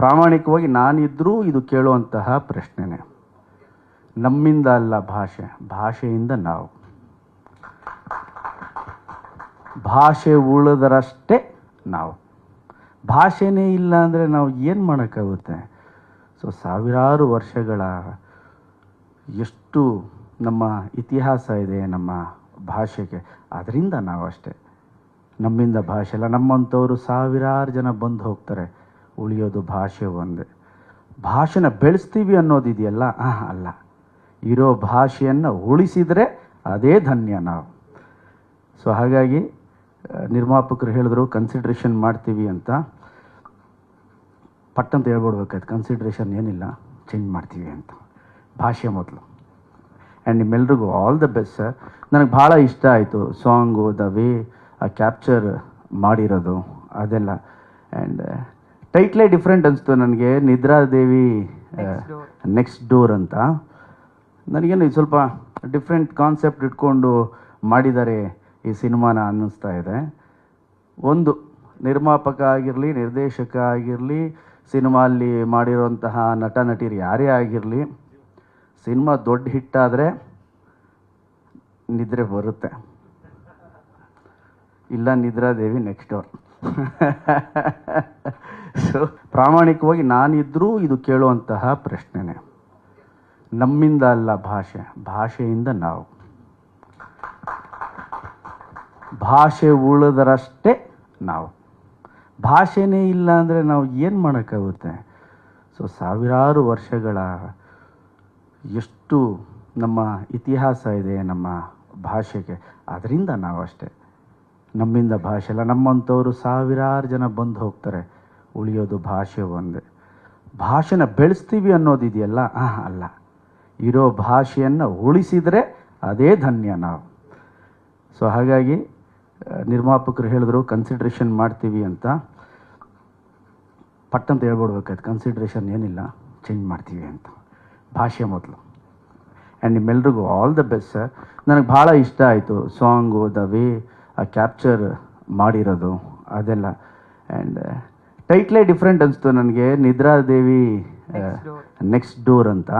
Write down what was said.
ಪ್ರಾಮಾಣಿಕವಾಗಿ ನಾನಿದ್ರೂ ಇದು ಕೇಳುವಂತಹ ಪ್ರಶ್ನೆನೇ. ನಮ್ಮಿಂದ ಅಲ್ಲ ಭಾಷೆ, ಭಾಷೆಯಿಂದ ನಾವು. ಭಾಷೆ ಉಳಿದರಷ್ಟೇ ನಾವು. ಭಾಷೆನೇ ಇಲ್ಲ ಅಂದರೆ ನಾವು ಏನು ಮಾಡೋಕ್ಕಾಗುತ್ತೆ? ಸೊ, ಸಾವಿರಾರು ವರ್ಷಗಳ ಎಷ್ಟು ನಮ್ಮ ಇತಿಹಾಸ ಇದೆ ನಮ್ಮ ಭಾಷೆಗೆ ಅದರಿಂದ ನಾವು ಅಷ್ಟೇ ನಮ್ಮಿಂದ ಭಾಷೆ ಅಲ್ಲ ನಮ್ಮಂಥವರು ಸಾವಿರಾರು ಜನ ಬಂದು ಹೋಗ್ತಾರೆ. ಉಳಿಯೋದು ಭಾಷೆ ಒಂದೇ. ಭಾಷೆನ ಬೆಳೆಸ್ತೀವಿ ಅನ್ನೋದಿದೆಯಲ್ಲ ಅಲ್ಲ. ಇರೋ ಭಾಷೆಯನ್ನು ಉಳಿಸಿದರೆ ಅದೇ ಧನ್ಯ ನಾವು. ಸೊ ಹಾಗಾಗಿ ನಿರ್ಮಾಪಕರು ಹೇಳಿದ್ರು ಕನ್ಸಿಡ್ರೇಷನ್ ಮಾಡ್ತೀವಿ ಅಂತ. ಪಟ್ಟಂತ ಹೇಳ್ಬಿಡ್ಬೇಕಾಯ್ತು ಕನ್ಸಿಡ್ರೇಷನ್ ಏನಿಲ್ಲ ಚೇಂಜ್ ಮಾಡ್ತೀವಿ ಅಂತ. ಭಾಷೆ ಮೊದಲು. ಆ್ಯಂಡ್ ನಿಮ್ಮೆಲ್ರಿಗೂ ಆಲ್ ದ ಬೆಸ್ಟ್ ಸರ್ ನನಗೆ ಭಾಳ ಇಷ್ಟ ಆಯಿತು ಸಾಂಗು ದ ವೇ ಆ ಕ್ಯಾಪ್ಚರ್ ಮಾಡಿರೋದು, ಅದೆಲ್ಲ. ಆ್ಯಂಡ್ ಟೈಟ್ಲೇ ಡಿಫ್ರೆಂಟ್ ಅನಿಸ್ತು ನನಗೆ. ನಿದ್ರಾದೇವಿ ನೆಕ್ಸ್ಟ್ ಡೋರ್ ಅಂತ. ನನಗೇನು ಇದು ಸ್ವಲ್ಪ ಡಿಫ್ರೆಂಟ್ ಕಾನ್ಸೆಪ್ಟ್ ಇಟ್ಕೊಂಡು ಮಾಡಿದ್ದಾರೆ ಈ ಸಿನಿಮಾನ ಅನ್ನಿಸ್ತಾ ಇದೆ. ಒಂದು ನಿರ್ಮಾಪಕ ಆಗಿರಲಿ ನಿರ್ದೇಶಕ ಆಗಿರಲಿ ಸಿನಿಮಾಲ್ಲಿ ಮಾಡಿರೋಂತಹ ನಟ ನಟಿಯರು ಯಾರೇ ಆಗಿರಲಿ ಸಿನಿಮಾ ದೊಡ್ಡ ಹಿಟ್ಟಾದರೆ ನಿದ್ರೆ ಬರುತ್ತೆ. ಇಲ್ಲ ನಿದ್ರಾದೇವಿ ನೆಕ್ಸ್ಟ್ ಡೋರ್ ಸೊ ಪ್ರಾಮಾಣಿಕವಾಗಿ ನಾನಿದ್ರೂ ಇದು ಕೇಳುವಂತಹ ಪ್ರಶ್ನೆನೇ. ನಮ್ಮಿಂದ ಅಲ್ಲ ಭಾಷೆ, ಭಾಷೆಯಿಂದ ನಾವು. ಭಾಷೆ ಉಳಿದರಷ್ಟೇ ನಾವು. ಭಾಷೆನೇ ಇಲ್ಲ ಅಂದರೆ ನಾವು ಏನು ಮಾಡೋಕ್ಕಾಗುತ್ತೆ? ಸೊ ಸಾವಿರಾರು ವರ್ಷಗಳ ಎಷ್ಟು ನಮ್ಮ ಇತಿಹಾಸ ಇದೆ ನಮ್ಮ ಭಾಷೆಗೆ. ಅದರಿಂದ ನಾವು ಅಷ್ಟೇ ನಮ್ಮಿಂದ ಭಾಷೆ ಅಲ್ಲ. ನಮ್ಮಂಥವರು ಸಾವಿರಾರು ಜನ ಬಂದು ಹೋಗ್ತಾರೆ. ಉಳಿಯೋದು ಭಾಷೆ ಒಂದೇ. ಭಾಷೆನ ಬೆಳೆಸ್ತೀವಿ ಅನ್ನೋದಿದೆಯಲ್ಲ ಅಲ್ಲ. ಇರೋ ಭಾಷೆಯನ್ನು ಉಳಿಸಿದರೆ ಅದೇ ಧನ್ಯ ನಾವು. ಸೊ ಹಾಗಾಗಿ ನಿರ್ಮಾಪಕರು ಹೇಳಿದ್ರು ಕನ್ಸಿಡ್ರೇಷನ್ ಮಾಡ್ತೀವಿ ಅಂತ. ಪಟ್ಟಂತ ಹೇಳ್ಬಿಡ್ಬೇಕಾಯ್ತು ಕನ್ಸಿಡ್ರೇಷನ್ ಏನಿಲ್ಲ ಚೇಂಜ್ ಮಾಡ್ತೀವಿ ಅಂತ. ಭಾಷೆ ಮೊದಲು. ಆ್ಯಂಡ್ ನಿಮ್ಮೆಲ್ರಿಗೂ ಆಲ್ ದ ಬೆಸ್ಟ್ ಸರ್ ನನಗೆ ಭಾಳ ಇಷ್ಟ ಆಯಿತು ಸಾಂಗು ದ ವೇ ಆ ಕ್ಯಾಪ್ಚರ್ ಮಾಡಿರೋದು, ಅದೆಲ್ಲ. ಆ್ಯಂಡ್ ಟೈಟ್ಲೇ ಡಿಫ್ರೆಂಟ್ ಅನಿಸ್ತು ನನಗೆ. ನಿದ್ರಾದೇವಿ ನೆಕ್ಸ್ಟ್ ಡೋರ್ ಅಂತ.